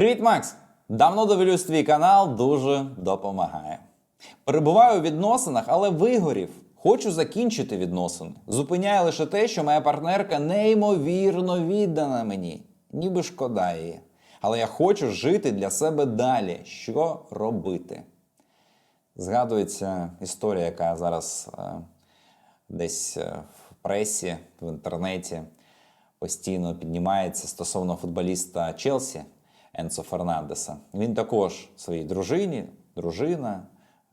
Привіт, Макс! Давно дивлюсь твій канал, дуже допомагає. Перебуваю у відносинах, але вигорів. Хочу закінчити відносини. Зупиняє лише те, що моя партнерка неймовірно віддана мені, ніби шкода її. Але я хочу жити для себе далі. Що робити? Згадується історія, яка зараз е, десь е, в пресі, в інтернеті постійно піднімається стосовно футболіста Челсі Енцо Фернандеса. Він також своїй дружині, дружина,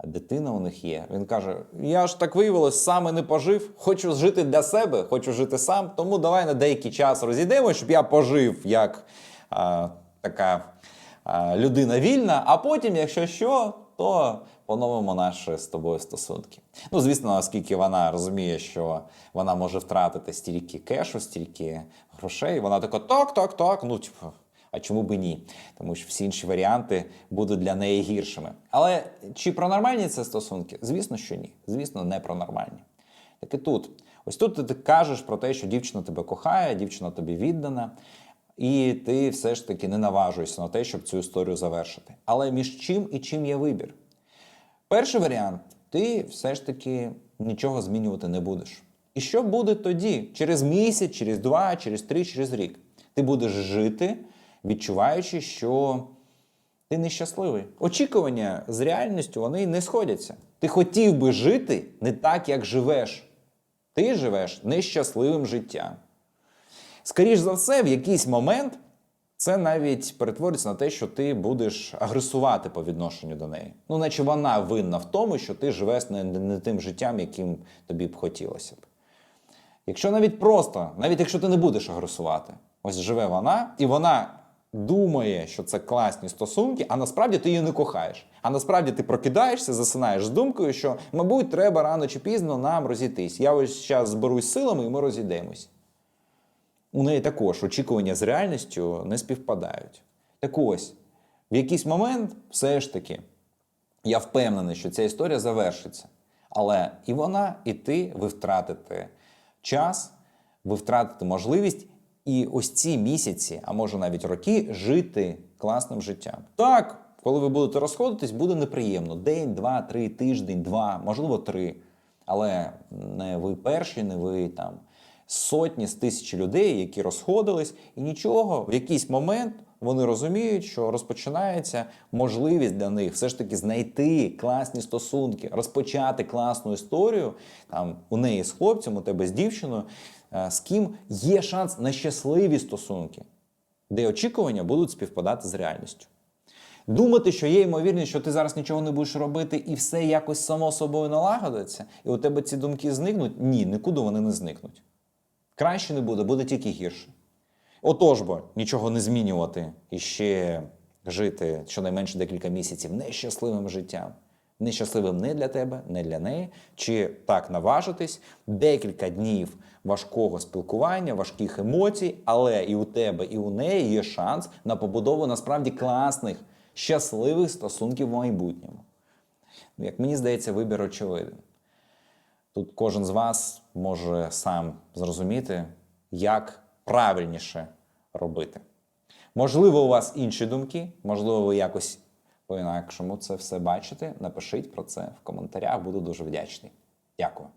дитина у них є. Він каже: Я ж так виявилось, саме не пожив. Хочу жити для себе, хочу жити сам. Тому давай на деякий час розійдемо, щоб я пожив як а, така а, людина вільна, а потім, якщо що, то поновимо наші з тобою стосунки. Ну, звісно, оскільки вона розуміє, що вона може втратити стільки кешу, стільки грошей, вона така, так, так, так. Ну, типу, а чому би ні? Тому що всі інші варіанти будуть для неї гіршими. Але чи про нормальні це стосунки? Звісно, що ні. Звісно, не про нормальні. Так і тут. Ось тут ти кажеш про те, що дівчина тебе кохає, дівчина тобі віддана, і ти все ж таки не наважуєшся на те, щоб цю історію завершити. Але між чим і чим є вибір? Перший варіант ти все ж таки нічого змінювати не будеш. І що буде тоді? Через місяць, через два, через три, через рік. Ти будеш жити, відчуваючи, що ти нещасливий. Очікування з реальністю вони не сходяться. Ти хотів би жити не так, як живеш. Ти живеш нещасливим життям. Скоріш за все, в якийсь момент це навіть перетвориться на те, що ти будеш агресувати по відношенню до неї. Ну, наче вона винна в тому, що ти живеш не, не тим життям, яким тобі б хотілося б. Якщо навіть просто, навіть якщо ти не будеш агресувати, ось живе вона, і вона думає, що це класні стосунки, а насправді ти її не кохаєш. А насправді ти прокидаєшся, засинаєш з думкою, що, мабуть, треба рано чи пізно нам розійтись. Я ось зараз зберусь силами і ми розійдемось. У неї також очікування з реальністю не співпадають. Так ось, в якийсь момент, все ж таки, я впевнений, що ця історія завершиться. Але і вона, і ти ви втратите час, ви втратите можливість і ось ці місяці, а може навіть роки, жити класним життям. Так, коли ви будете розходитись, буде неприємно. День, два, три, тиждень, два, можливо, три. Але не ви перші, не ви там сотні з тисячі людей, які розходились, і нічого, в якийсь момент вони розуміють, що розпочинається можливість для них все ж таки знайти класні стосунки, розпочати класну історію там у неї з хлопцем, у тебе з дівчиною, е, з ким є шанс на щасливі стосунки, де очікування будуть співпадати з реальністю. Думати, що є ймовірність, що ти зараз нічого не будеш робити, і все якось само собою налагодиться, і у тебе ці думки зникнуть? Ні, нікуди вони не зникнуть. Краще не буде, буде тільки гірше. Отож бо нічого не змінювати і ще жити щонайменше декілька місяців нещасливим життям. Нещасливим не для тебе, не для неї, чи так наважитись декілька днів важкого спілкування, важких емоцій, але і у тебе, і у неї є шанс на побудову насправді класних, щасливих стосунків в майбутньому. Як мені здається, вибір очевиден. Тут кожен з вас може сам зрозуміти, як правильніше робити. Можливо, у вас інші думки, можливо, ви якось по-інакшому це все бачите. Напишіть про це в коментарях, буду дуже вдячний. Дякую.